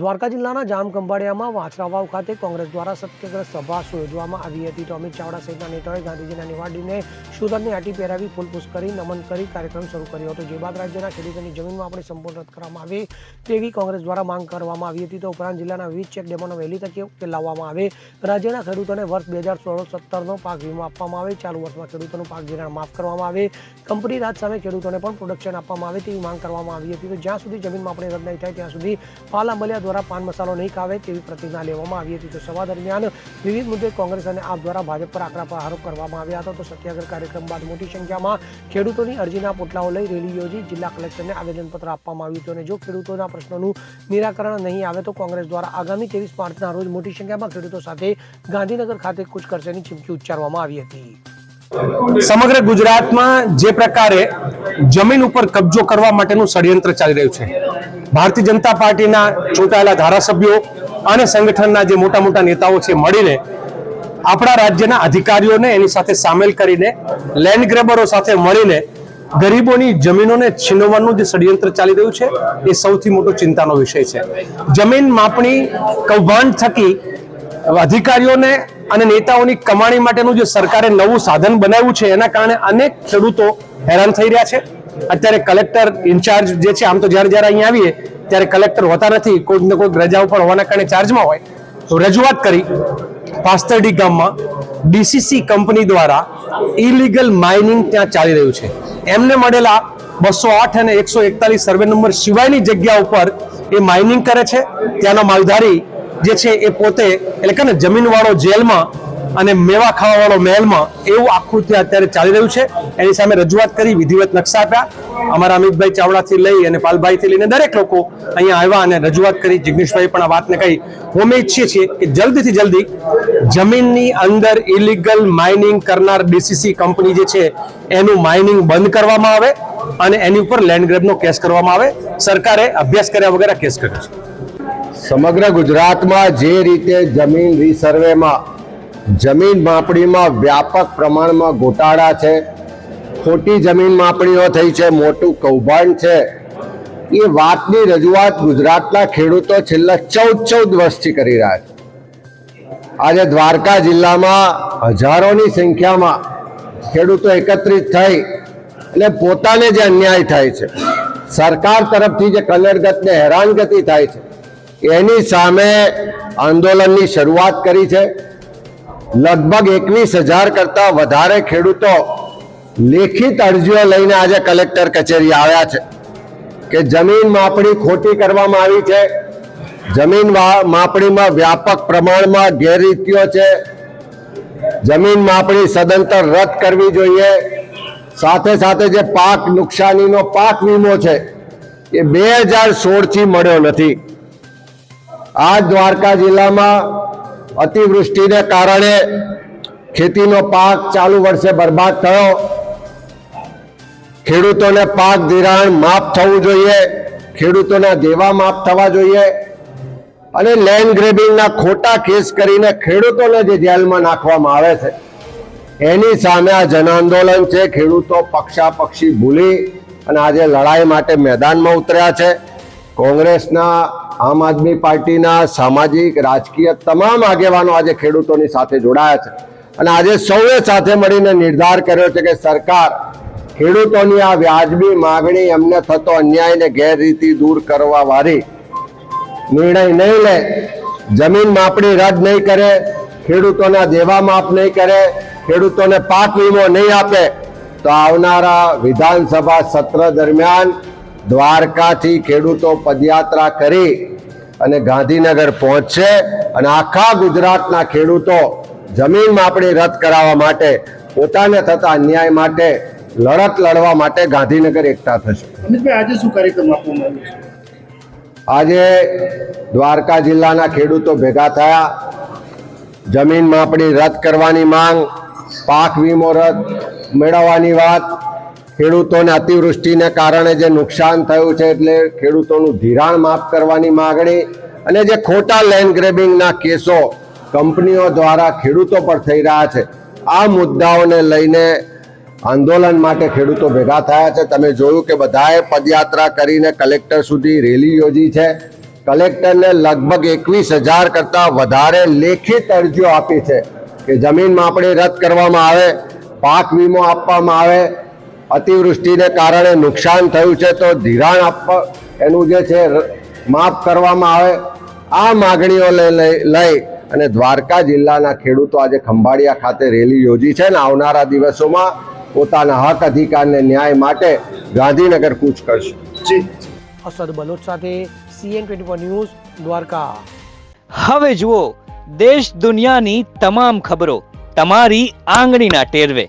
દ્વારકા જિલ્લાના જામ ખંભાળિયામાં વાછરાવાવ ખાતે કોંગ્રેસ દ્વારા સત્યાગ્રહ સભા યોજવામાં આવી હતી તો અમિત ચાવડા સહિતના નેતાઓએ ગાંધીજીના નિવાડીને શુદરને આટી પહેરાવી ફૂલપૂસ કરી, નમન કરી, કાર્યક્રમ શરૂ કર્યો હતો. જે બાદ રાજ્યના ખેડૂતોની જમીનમાં આપણે સંપૂર્ણ રદ કરવામાં આવે તેવી કોંગ્રેસ દ્વારા માંગ કરવામાં આવી હતી તો ઉપરાંત જિલ્લાના વિવિધ ચેક ડેમોનો વહેલી તકે ઉકેલ આવે. રાજ્યના ખેડૂતોને વર્ષ બે હજાર સોળ સત્તરનો પાક વીમો આપવામાં આવે. ચાલુ વર્ષમાં ખેડૂતોનું પાક ધિરાણ માફ કરવામાં આવે. કંપની રાજ સામે ખેડૂતોને પણ પ્રોડક્શન આપવામાં આવે તેવી માંગ કરવામાં આવી હતી તો જ્યાં સુધી જમીનમાં આપણે રદ નહીં થાય ત્યાં સુધી પાલ આંબલિયા દ્વારા પાન મસાલો નહીં ખાવે તેવી પ્રતિજ્ઞા લેવામાં આવી હતી. તો સભા દરમિયાન વિવિધ મુદ્દે કોંગ્રેસ અને આપ દ્વારા ભાજપ પર આકરા પ્રહારો કરવામાં આવ્યા હતા. તો સત્યાગ્રહ કાર્યક્રમ બાદ મોટી સંખ્યામાં ખેડૂતોની અરજીના પોટલાઓ લઈ રેલી યોજી જિલ્લા કલેક્ટરને આવેદનપત્ર આપવામાં આવ્યું હતું. અને જો ખેડૂતોના પ્રશ્નોનું નિરાકરણ નહીં આવે તો કોંગ્રેસ દ્વારા આગામી ત્રેવીસ માર્ચના રોજ મોટી સંખ્યામાં ખેડૂતો સાથે ગાંધીનગર ખાતે કૂચ કરશેની ચીમકી ઉચ્ચારવામાં આવી હતી. સમગ્ર ગુજરાતમાં જે પ્રકારે જમીન ઉપર કબજો કરવા માટેનું ષડયંત્ર ચાલી રહ્યું છે ભારતીય જનતા પાર્ટીના ચૂંટાયેલા ધારાસભ્યો અને સંગઠનના જે મોટા મોટા નેતાઓ છે મળીને આપણા રાજ્યના અધિકારીઓને એની સાથે સામેલ કરીને લેન્ડ ગ્રેબરો સાથે મળીને ગરીબોની જમીનોને છીનવવાનું જે ષડયંત્ર ચાલી રહ્યું છે, એ સૌથી મોટો ચિંતાનો વિષય છે. જમીન માપણી કૌભાંડ થકી અધિકારીઓને અને નેતાઓની કમાણી માટેનું જે સરકારે નવું સાધન બનાવ્યું છે, એના કારણે અનેક ખેડૂતો હેરાન થઈ રહ્યા છે. અત્યારે કલેક્ટર ઇન્ચાર્જ જે છે, આમ તો જ્યારે જ્યારે અહીંયા આવીએ, ત્યારે કલેક્ટર હોતા નથી કોઈક ને કોઈક રજા ઉપર હોવાના કારણે ચાર્જમાં હોય. તો રજૂઆત કરી પાસ્તરડી ગામમાં ડીસીસી કંપની દ્વારા ઇલીગલ માઇનિંગ ત્યાં ચાલી રહ્યું છે. એમને મળેલા બસો આઠ અને એકસો એકતાલીસ સર્વે નંબર સિવાયની જગ્યા ઉપર એ માઇનિંગ કરે છે. ત્યાંનો માલધારી જે છે, એ પોતે, એટલે કે ને, જમીનવાળો જેલમાં અને મેવા ખાવાવાળો મહેલમાં એવું આખું ત્યાં અત્યારે ચાલી રહ્યું છે. એની સામે રજૂઆત કરી, વિધિવત નકશા આપ્યા. અમારા અમિતભાઈ ચાવડાથી લઈ અને પાલભાઈથી લઈને દરેક લોકો અહીંયા આવ્યા અને રજૂઆત કરી. જિગ્નેશભાઈ પણ આ વાતને કહી. અમે ઈચ્છીએ છીએ કે જલ્દીથી જલ્દી જમીનની અંદર ઇલીગલ માઇનિંગ કરનાર ડીસીસી કંપની જે છે, એનું માઇનિંગ બંધ કરવામાં આવે અને એની ઉપર લેન્ડ ગ્રેબનો કેસ કરવામાં આવે. સરકારે અભ્યાસ કર્યા વગર કેસ કર્યો છે. સમગ્ર ગુજરાતમાં જે રીતે જમીન રીસર્વેમાં જમીન માપણીમાં વ્યાપક પ્રમાણમાં ગોટાળા છે. ખોટી જમીન માપણીઓ થઈ છે, મોટું કૌભાંડ છે. એ વાતની રજૂઆત ગુજરાતના ખેડૂતો છેલ્લા ચૌદ ચૌદ વર્ષથી કરી રહ્યા છે. આજે દ્વારકા જિલ્લામાં હજારોની સંખ્યામાં ખેડૂતો એકત્રિત થઈ અને પોતાને જે અન્યાય થાય છે, સરકાર તરફથી જે કલરગતને હેરાનગતિ થાય છે, એની સામે આંદોલનની શરૂઆત કરી છે. લગભગ એકવીસ હજાર કરતા વધારે ખેડૂતો લેખિત અરજીઓ લઈને આજે કલેક્ટર કચેરી આવ્યા છે કે જમીન માપણી ખોટી કરવામાં આવી છે. જમીન માપણીમાં વ્યાપક પ્રમાણમાં ગેરરીતિઓ છે. જમીન માપણી સદંતર રદ કરવી જોઈએ. સાથે સાથે જે પાક નુકસાનીનો પાક વીમો છે એ બે હજાર સોળથી મળ્યો નથી. આ દ્વારકા જિલ્લામાં અતિવૃષ્ટિને કારણે ખેતીનો પાક ચાલુ વર્ષે બરબાદ થયો. ખેડૂતોને પાક ધિરાણ માફ થવું જોઈએ. ખેડૂતોના દેવા માફ થવા જોઈએ. અને લેન્ડ ગ્રેબિંગના ખોટા કેસ કરીને ખેડૂતોને જે જેલમાં નાખવામાં આવે છે, એની સામે આ જન આંદોલન છે. ખેડૂતો પક્ષાપક્ષી ભૂલી અને આજે લડાઈ માટે મેદાનમાં ઉતર્યા છે. કોંગ્રેસના આમ આદમી પાર્ટીના સામાજિક, રાજકીય તમામ આગેવાનો આજે ખેડૂતોની સાથે જોડાયા છે. અને આજે સૌએ સાથે મળીને નિર્ધાર કર્યો છે કે સરકાર ખેડૂતોની આ વ્યાજબી માગણી એમને થતો અન્યાયને ગેરરીતિ દૂર કરવા વાળી નિર્ણય નહીં લે, જમીન માપણી રદ નહીં કરે, ખેડૂતોના દેવા માફ નહીં કરે, ખેડૂતોને પાક વીમો નહીં આપે, તો આવનારા વિધાનસભા સત્ર દરમિયાન દ્વારકાથી ખેડૂતો પદયાત્રા કરી અને ગાંધીનગર પહોંચશે અને આખા ગુજરાતના ખેડૂતો જમીન માપણી રદ કરાવવા માટે પોતાને થતા અન્યાય માટે લડત લડવા માટે ગાંધીનગર એકઠા થશે. આજે શું કાર્યક્રમ આપવામાં આવ્યો છે? આજે દ્વારકા જિલ્લાના ખેડૂતો ભેગા થયા જમીન માપણી રદ કરવાની માંગ પાક વીમો રદ મેળવવાની વાત ખેડૂતોને અતિવૃષ્ટિને કારણે જે નુકસાન થયું છે એટલે ખેડૂતોનું ધિરાણ માફ કરવાની માગણી અને જે ખોટા લેન્ડ ગ્રેબિંગના કેસો કંપનીઓ દ્વારા ખેડૂતો પર થઈ રહ્યા છે, આ મુદ્દાઓને લઈને આંદોલન માટે ખેડૂતો ભેગા થયા છે. તમે જોયું કે બધાએ પદયાત્રા કરીને કલેક્ટર સુધી રેલી યોજી છે. કલેક્ટરને લગભગ એકવીસ હજાર કરતાં વધારે લેખિત અરજીઓ આપી છે કે જમીન માપણી રદ કરવામાં આવે, પાક વીમો આપવામાં આવે અતિવૃષ્ટિને કારણે નુકસાન થયું છે તો ધિરાણ આપવા એનું જે છે માફ કરવામાં આવે. આ માગણીઓ લઈ લઈ- લઈ અને દ્વારકા જિલ્લાના ખેડૂતો આજે ખંભાળિયા ખાતે રેલી યોજી છે અને આવનારા દિવસોમાં પોતાના હક અધિકારને ન્યાય માટે ગાંધીનગર કૂચ કરશે. જી. અસદ બલોચ સાથે સીએન ટ્વેન્ટી ન્યૂઝ દ્વારકા. હવે જુઓ દેશ દુનિયાની તમામ ખબરો તમારી આંગળીના ટેરવે.